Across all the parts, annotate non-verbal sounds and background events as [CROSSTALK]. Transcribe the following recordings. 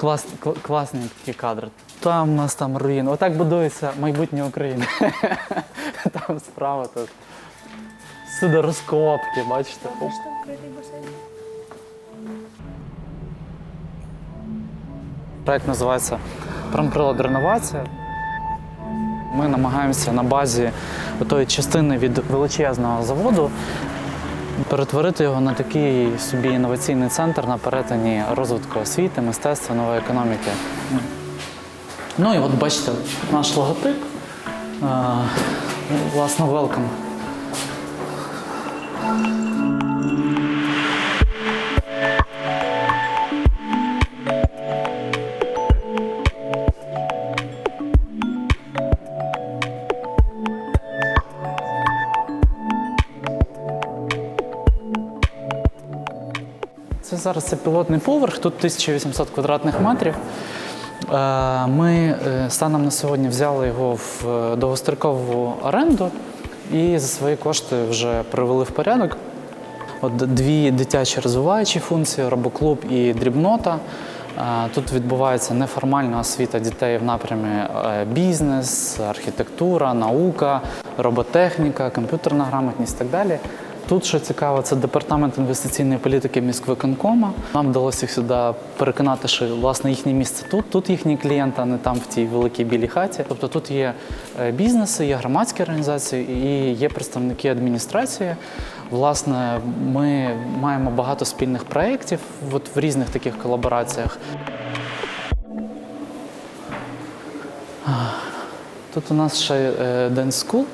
клас, кл- класні такі кадри. Там у нас там руїни. Отак будується майбутнє України. [LAUGHS] Там справа тут. Сюди розкопки, бачите. Проект називається Промприлад реновація. Ми намагаємося на базі тої частини від величезного заводу перетворити його на такий собі інноваційний центр на перетині розвитку освіти, мистецтва, нової економіки. Ну і от бачите, наш логотип. Е, Власне, welcome. Зараз це пілотний поверх, тут 1800 квадратних метрів. Е, Ми е, станом на сьогодні взяли його в е, довгострокову оренду і за свої кошти вже привели в порядок. От дві дитячі розвиваючі функції робоклуб і дрібнота. Тут відбувається неформальна освіта дітей в напрямі бізнес, архітектура, наука, роботехніка, комп'ютерна грамотність і так далі. Тут, що цікаво, це департамент інвестиційної політики міськвиконкома. Нам вдалося сюди переконати, що власне їхнє місце тут, тут їхній клієнт, а не там в тій великій білій хаті. Тобто тут є е, бізнеси, є громадські організації і є представники адміністрації. Власне, ми маємо багато спільних проєктів от в різних таких колабораціях. Тут у нас ще е, Dance School.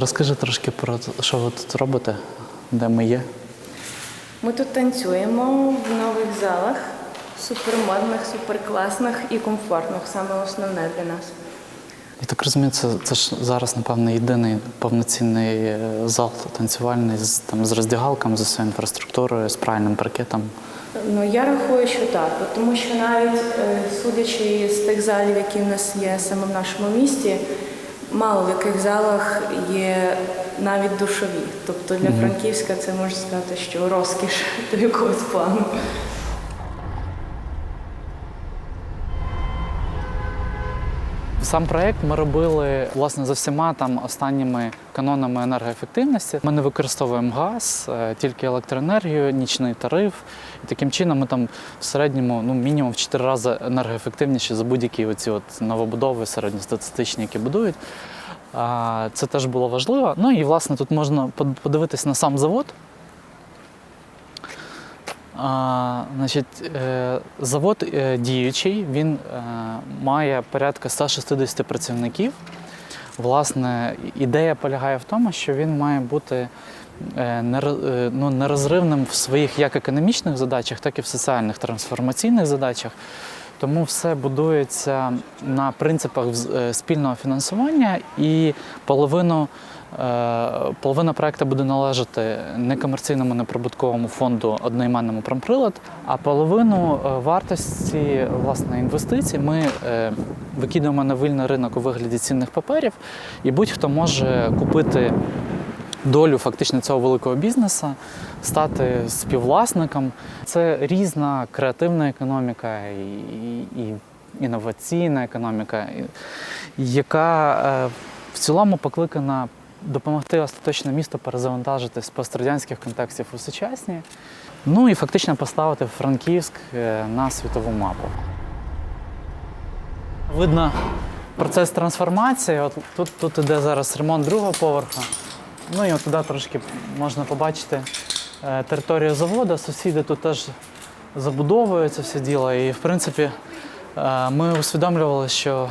Розкажи трошки про те, що ви тут робите, де ми є. Ми тут танцюємо в нових залах, супермодних, суперкласних і комфортних, саме основне для нас. Я так розумію, це, це ж зараз, напевно, єдиний повноцінний е, зал танцювальний з, там, з роздягалками, з усією інфраструктурою, з правильним паркетом. Ну я рахую, що так, тому що навіть е, судячи з тих залів, які в нас є саме в нашому місті, мало в яких залах є навіть душові. Тобто для Франківська це можна сказати, що розкіш [LAUGHS] до якогось плану. Сам проект ми робили власне за всіма там останніми канонами енергоефективності. Ми не використовуємо газ, е, тільки електроенергію, нічний тариф. І таким чином ми там в середньому ну мінімум в 4 рази енергоефективніші за будь-які оці от новобудови середньостатистичні, які будують. Це теж було важливо. Ну і власне тут можна подивитись на сам завод. А, значить, е, завод е, діючий, він е, має порядка 160 працівників. Власне, ідея полягає в тому, що він має бути ну, нерозривним в своїх як економічних задачах, так і в соціальних трансформаційних задачах. Тому все будується на принципах спільного фінансування і половину. Е, Половина проекту буде належати некомерційному неприбутковому фонду одноіменному промприлад, а половину е, вартості власне інвестицій ми е, викидуємо на вільний ринок у вигляді цінних паперів, і будь-хто може купити долю фактично цього великого бізнесу, стати співвласником. Це різна креативна економіка і, і, інноваційна економіка, яка в цілому покликана допомогти остаточно місту перезавантажити з пострадянських контекстів у сучасні, ну і фактично поставити Франківськ е, на світову мапу. Видно процес трансформації. От тут, тут іде зараз ремонт другого поверху. Ну і от туди трошки можна побачити е, територію заводу. Сусіди тут теж забудовуються все діло. І в принципі е, ми усвідомлювали, що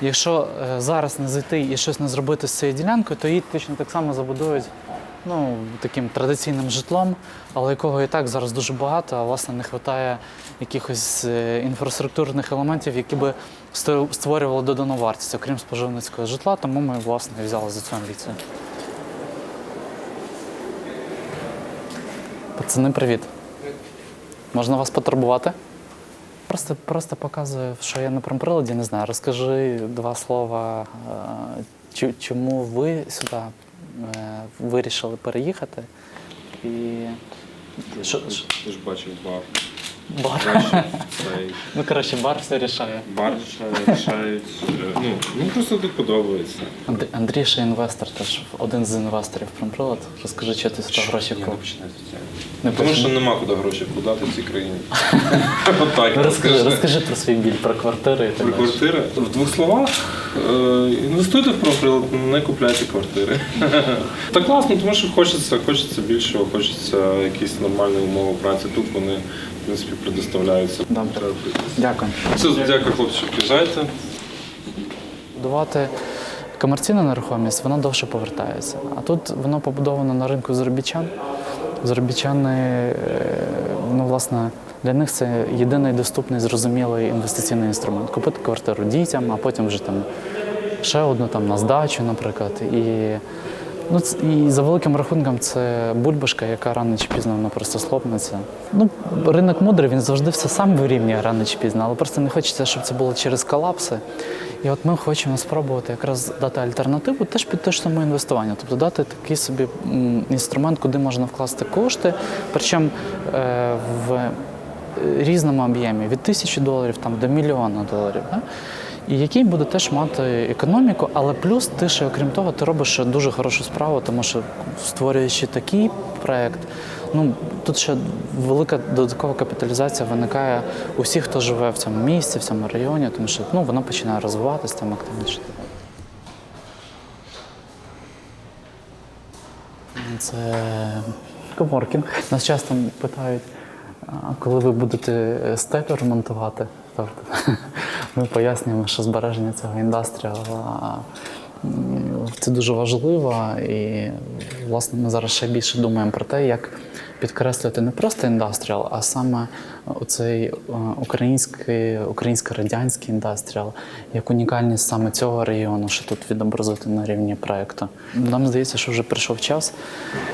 якщо е, зараз не зайти і щось не зробити з цією ділянкою, то її точно так само забудують ну, таким традиційним житлом, але якого і так зараз дуже багато, а власне не вистачає якихось е, інфраструктурних елементів, які би створювали додану вартість, окрім споживницького житла, тому ми власне взяли за цю амбіцію. Пацани, привіт. Можна вас потурбувати? Просто, просто показую, що я на промприладі, не знаю. Розкажи два слова, е, чому ви сюди е, вирішили переїхати і Що- Ти Ти ж бачив бар. Бар. Цей Ну, коротше, бар все рішає. бар рішає- рішають. е, Ну, ну просто тут подобається. Андрій, Андрій ще інвестор, теж один з інвесторів Промприлад. Розкажи, що ти сюди гроші Ні, не вклав. починай з цього. Не Тому що нема куди гроші вкладати в цій країні. [LAUGHS] Отак. Ну, Розкажи, розкажи про свій біль, про квартири і так Про далі. квартири. В двох словах, е, інвестуйте в прилад, не купляйте квартири. [LAUGHS] Та класно, тому що хочеться, хочеться більшого, хочеться якісь нормальні умови праці. Тут вони, принципі, предоставляються. Добре. Дякую. Все, дякую, хлопці, приїжджайте. Будувати комерційну нерухомість, вона довше повертається. А тут воно побудовано на ринку заробітчан. Заробітчани, е, ну, власне, для них це єдиний доступний, зрозумілий інвестиційний інструмент. Купити квартиру дітям, а потім вже там ще одну там на здачу, наприклад. І, ну, і за великим рахунком це бульбашка, яка рано чи пізно вона просто слопнеться. Ну, ринок мудрий, він завжди все сам вирівнює рано чи пізно, але просто не хочеться, щоб це було через колапси. І от ми хочемо спробувати якраз дати альтернативу теж під те ж саме інвестування, тобто дати такий собі інструмент, куди можна вкласти кошти, причому е, в різному об'ємі від тисячі доларів там, до мільйона доларів. Да? Який буде теж мати економіку, але плюс ти ще, окрім того, ти робиш дуже хорошу справу, тому що створюючи такий проект, ну тут ще велика додаткова капіталізація виникає у всіх, хто живе в цьому місці, в цьому районі, тому що ну, воно починає розвиватися там активніше. Це коворкінг. Нас часто питають, коли ви будете стелю ремонтувати. Тобто ми пояснюємо, що збереження цього індастріала це дуже важливо. І власне ми зараз ще більше думаємо про те, як підкреслити не просто індастріал, а саме оцей е, український, українсько-радянський індастріал, як унікальність саме цього регіону, що тут відобразити на рівні проекту. Нам здається, що вже прийшов час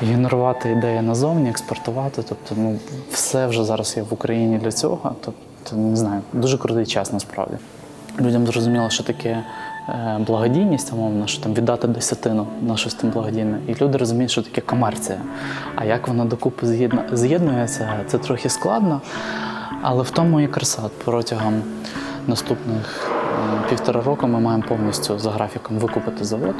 генерувати ідеї назовні, експортувати. Тобто, ну все вже зараз є в Україні для цього. Тобто, не знаю, дуже крутий час насправді. Людям зрозуміло, що таке е, благодійність, умовно, що там віддати десятину на щось там благодійне. І люди розуміють, що таке комерція. А як вона докупи з'єднується, це трохи складно. Але в тому і краса. Протягом наступних е, півтора року ми маємо повністю за графіком викупити завод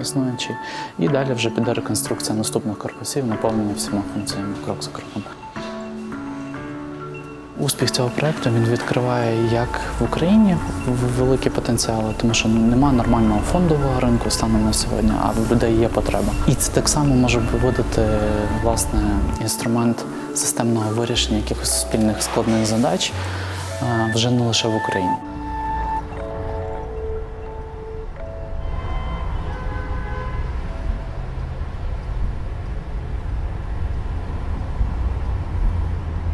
існуючий, і далі вже піде реконструкція наступних корпусів, наповнення всіма функціями крок за кроком. Успіх цього проекту він відкриває як в Україні великі потенціали, тому що немає нормального фондового ринку станом на сьогодні, а в людей є потреба. І це так само може виводити власне інструмент системного вирішення якихось спільних складних задач вже не лише в Україні.